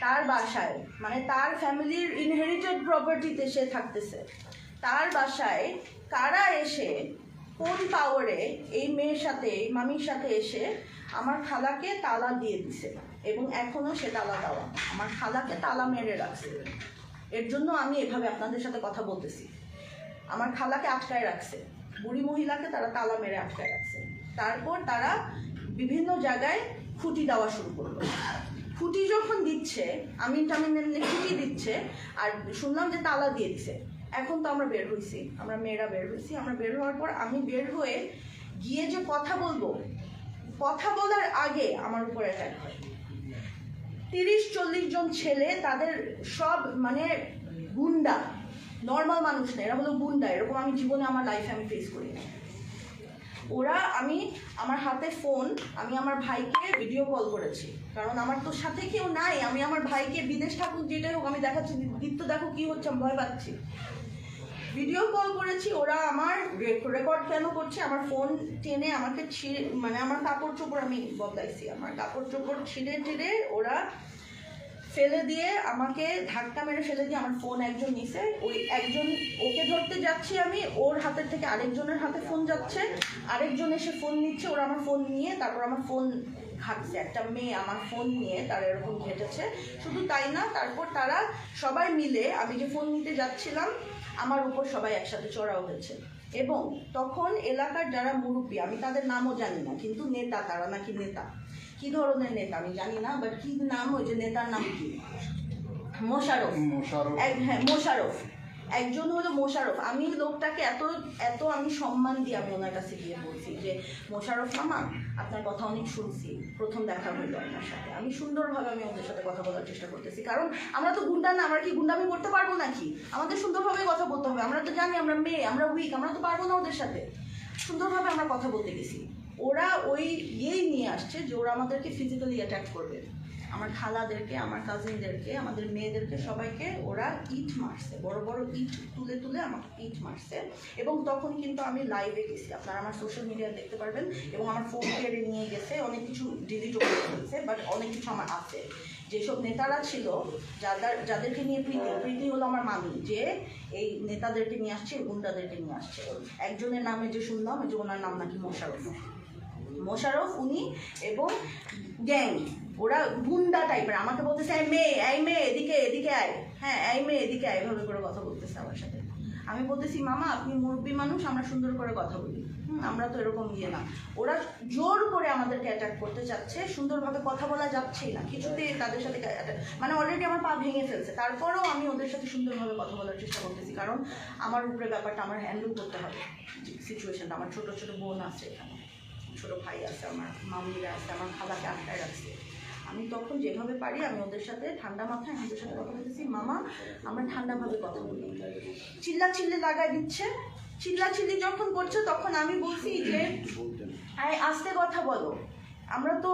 তার বাসায় মানে তার ফ্যামিলির ইনহেরিটেড প্রপার্টিতে সে থাকতেছে। তার বাসায় কারা এসে, কোন পাওয়ারে এই মেয়ের সাথে, এই মামির সাথে এসে আমার খালাকে তালা দিয়ে দিছে এবং এখনও সে তালা দেওয়া। আমার খালাকে তালা মেরে রাখছে। এর জন্য আমি এভাবে আপনাদের সাথে কথা বলতেছি। আমার খালাকে আটকায় রাখছে। বুড়ি মহিলাকে তারা তালা মেরে আটকায় রাখছে। তারপর তারা বিভিন্ন জায়গায় খুঁটি দেওয়া শুরু করল। খুঁটি যখন দিচ্ছে আমিন টামিন এমনি খুঁটি দিচ্ছে, আর শুনলাম যে তালা দিয়ে দিছে। এখন তো আমরা বের হয়েছি আমরা মেয়েরা বের হয়েছি আমরা বের হওয়ার পর আমি বের হয়ে গিয়ে যে কথা বলব, কথা বলার আগে আমার উপর অ্যাটাক হয়। তিরিশ, চল্লিশ জন ছেলে, তাদের সব মানে গুন্ডা নর্মাল মানুষ না, এরা হলো গুন্ডা, এরকম আমি জীবনে আমার লাইফে আমি ফেস করি না ওরা, আমি আমার হাতে ফোন আমি আমার ভাইকে ভিডিও কল করেছি। কারণ আমার তো সাথে কেউ নাই, আমি আমার ভাইকে বিদেশ ঠাকুর যেটাই হোক, আমি দেখাচ্ছি দীপ্ত দেখো কি হচ্ছে, আমি ভয় পাচ্ছি। ভিডিও কল করেছি, ওরা আমার রেকর্ড কেন করছে, আমার ফোন টেনে আমাকে ছিঁড়ে মানে আমার কাপড় চোপড় আমি বদলাইছি। আমার কাপড় চোপড় ছিঁড়ে টিড়ে ওরা ফেলে দিয়ে আমাকে ধাক্কা মেরে ফেলে দিয়ে আমার ফোন একজন নিছে। ওই একজন, ওকে ধরতে যাচ্ছি আমি, ওর হাতের থেকে আরেকজনের হাতে ফোন যাচ্ছে। আরেকজন এসে ফোন নিচ্ছে, ওরা আমার ফোন নিয়ে, তারপর আমার ফোন ঘাটছে। একটা মেয়ে আমার ফোন নিয়ে তারা এরকম ঘেটেছে। শুধু তাই না, তারপর তারা সবাই মিলে আমি যে ফোন নিতে যাচ্ছিলাম, আমার উপর সবাই একসাথে চড়াও হয়েছে। এবং তখন এলাকার যারা মুরব্বী, আমি তাদের নামও জানি না, কিন্তু নেতা, তারা নাকি নেতা। কি ধরনের নেতা আমি জানি না বাট কি নাম হয়েছে নেতার নাম কি? মোশারফ হ্যাঁ মোশারফ একজন হলো মোশারফ আমি লোকটাকে এত এত আমি সম্মান দিয়ে আমি ওনার কাছে গিয়ে বলছি যে মোশারফ মামা আপনার কথা অনেক শুনছি। প্রথম দেখা হইল আপনার সাথে। আমি সুন্দরভাবে আমি ওদের সাথে কথা বলার চেষ্টা করতেছি। কারণ আমরা তো গুন্ডা না আমরা কি গুন্ডামি করতে পারব নাকি? আমাদের সুন্দরভাবে কথা বলতে হবে। আমরা তো জানি আমরা মেয়ে আমরা উইক আমরা তো পারব না ওদের সাথে। সুন্দরভাবে আমরা কথা বলতে গেছি। ওরা ওই ইয়েই নিয়ে আসছে যে ওরা আমাদেরকে ফিজিক্যালি অ্যাটাক করবে। আমার খালাদেরকে, আমার কাজিনদেরকে আমাদের মেয়েদেরকে সবাইকে ওরা ইট মারছে, বড় বড় ইট তুলে তুলে আমাকে ইট মারছে। এবং তখন কিন্তু আমি লাইভে গেছি। আপনারা আমার সোশ্যাল মিডিয়া দেখতে পারবেন। এবং আমার ফোন কেড়ে নিয়ে গেছে, অনেক কিছু করে ফেলছে বাট অনেক কিছু আমার আছে। যেসব নেতারা ছিল, যাদের, যাদেরকে নিয়ে প্রীতি প্রীতি হলো আমার মামি, যে এই নেতাদেরকে নিয়ে আসছে গুন্ডাদেরকে নিয়ে আসছে। একজনের নামে যে শুনলাম যে ওনার নাম নাকি মোশারফ মোশারফ উনি এবং গ্যাং। ওরা গুন্ডা টাইপের আমাকে বলতেছে এই মেয়ে এই মেয়ে এদিকে এদিকে আয়। হ্যাঁ এই মেয়ে এদিকে আয়। এভাবে করে কথা বলতেছে আমার সাথে। আমি বলতেছি মামা আপনি মুরব্বী মানুষ আমরা সুন্দর করে কথা বলি। হুম, আমরা তো এরকম ইয়ে না। ওরা জোর করে আমাদেরকে অ্যাটাক করতে চাচ্ছে সুন্দরভাবে কথা বলা যাচ্ছেই না। কিছুতেই তাদের সাথে মানে অলরেডি আমার পা ভেঙে ফেলছে। তারপরেও আমি ওদের সাথে সুন্দরভাবে কথা বলার চেষ্টা করতেছি কারণ আমার উপরে ব্যাপারটা আমার হ্যান্ডেল করতে হবে। সিচুয়েশনটা আমার ছোটো ছোটো বোন আছে এখানে। ছোট ভাই আছে আমার, মামিরা আছে, আমার খালাকে আটকায় রাখছে। আমি তখন যেভাবে পারি, আমি ওদের সাথে ঠান্ডা মাথায়, আমি ওদের সাথে কথা বলতেছি, মামা, আমরা ঠান্ডাভাবে কথা বলি। চিল্লা চিল্লি লাগাই দিচ্ছে। চিল্লা চিল্লি যখন করছে, তখন আমি বলছি যে আয় আস্তে কথা বলো। আমরা তো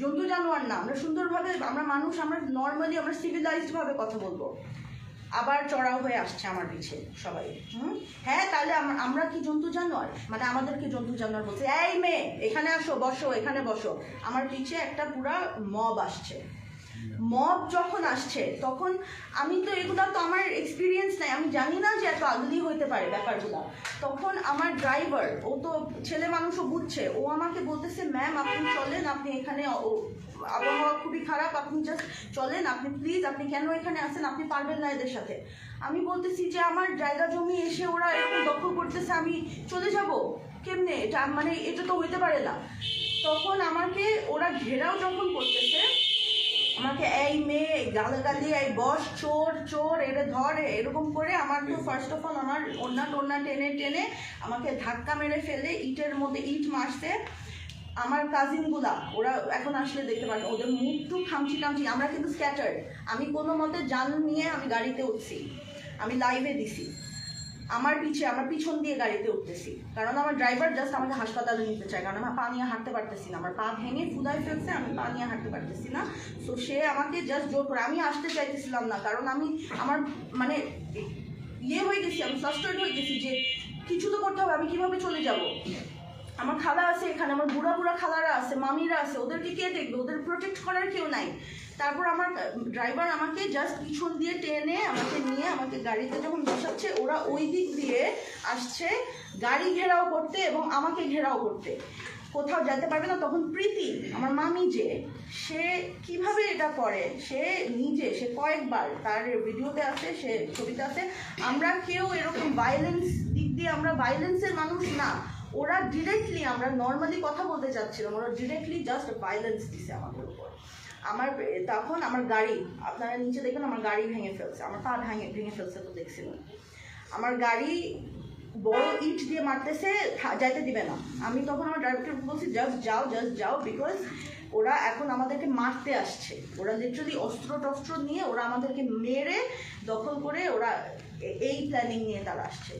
জন্তু জানোয়ার না, আমরা সুন্দরভাবে, আমরা মানুষ, আমরা নর্মালি আমরা সিভিলাইজড ভাবে কথা বলব। আবার চড়াও হয়ে আসছে আমার পিছে, সবাই। হুম? হ্যাঁ তাহলে আম- আমরা কি জন্তু জানোয়ার? মানে আমাদেরকে জন্তু জানোয়ার বলছে, এই মেয়ে, এখানে আসো, বসো, এখানে বসো। আমার পিছে একটা পুরা মব আসছে। মব যখন আসছে, তখন আমি তো এগুলো তো আমার এক্সপিরিয়েন্স নাই। আমি জানি না যে এত আগলি হইতে পারে ব্যাপারগুলো। তখন আমার ড্রাইভার ও তো ছেলে মানুষও বুঝছে, ও আমাকে বলতেছে ম্যাম আপনি চলেন, আপনি এখানে আবহাওয়া খুবই খারাপ, আপনি জাস্ট চলেন, আপনি প্লিজ আপনি কেন এখানে আসেন আপনি পারবেন না এদের সাথে। আমি বলতেছি যে, আমার জায়গা জমি এসে ওরা এরকম দখল করতেছে, আমি চলে যাব। কেমনে? এটা মানে এটা তো হইতে পারে না। তখন আমাকে ওরা ঘেরাও যখন করতেছে আমাকে এই মেয়ে, গালাগালি, এই বস, চোর চোর এটা ধর, এরকম করে আমার তো ফার্স্ট অফ অল আমার ওন্না টোন্না টেনে টেনে আমাকে ধাক্কা মেরে ফেলে, ইটের মধ্যে ইট মারছে। আমার কাজিনগুলা ওরা এখন আসলে দেখতে পারেন ওদের মুখ মুখটু খামচি টামচি আমরা কিন্তু স্ক্যাটার্ড আমি কোনো মতে জান নিয়ে আমি গাড়িতে উঠছি, আমি লাইভে দিছি। আমার পিছে, আমার পিছন দিয়ে গাড়িতে উঠতেছি। কারণ আমার ড্রাইভার জাস্ট আমাকে হাসপাতালে নিতে চায়, কারণ আমার পা নিয়ে হাঁটতে পারতেছি না। আমার পা ভেঙে ফুদায় ফেলছে, আমি পা নিয়ে হাঁটতে পারতেছি না। সো সে আমাকে জাস্ট জোর করে, আমি আসতে চাইতেছিলাম না, কারণ আমি আমার মানে ইয়ে হয়ে গেছি, আমি ফ্রাস্ট্রেট হয়ে গেছি যে কিছু তো করতে হবে, আমি কীভাবে চলে যাব? আমার খালা আছে এখানে, আমার বুড়া বুড়া খালারা আছে, মামিরা আছে, ওদেরকে কে দেখবে? ওদের প্রোটেক্ট করার কেউ নাই। তারপর আমার ড্রাইভার আমাকে জাস্ট পিছন দিয়ে টেনে আমাকে নিয়ে আমাকে গাড়িতে যখন বসাচ্ছে, ওরা ওই দিক দিয়ে আসছে গাড়ি ঘেরাও করতে এবং আমাকে ঘেরাও করতে। কোথাও যেতে পারবে না। তখন প্রীতি, আমার মামি যে, সে কীভাবে এটা করে? সে নিজে, সে কয়েকবার তার ভিডিওতে আছে, সে ছবিতে আছে। আমরা কেউ এরকম ভায়োলেন্স দিক দিয়ে আমরা ভায়োলেন্সের মানুষ না। ওরা ডিরেক্টলি আমরা নর্মালি কথা বলতে চাচ্ছিলাম, ওরা ডিরেক্টলি জাস্ট ভায়োলেন্স দিছে আমাদের উপর। আমার, তখন আমার গাড়ি, আপনারা নিচে দেখবেন আমার গাড়ি ভেঙে ফেলছে, আমার পা ভেঙে ভেঙে ফেলছে তো দেখছিলেন। আমার গাড়ি বড় ইট দিয়ে মারতেছে যাইতে দিবে না। আমি তখন আমার ড্রাইভারকে বলছি জাস্ট যাও জাস্ট যাও বিকজ ওরা এখন আমাদেরকে মারতে আসছে। ওরা লিটারালি অস্ত্র টস্ত্র নিয়ে ওরা আমাদেরকে মেরে দখল করে ওরা এই প্ল্যানিং নিয়ে তারা আসছে।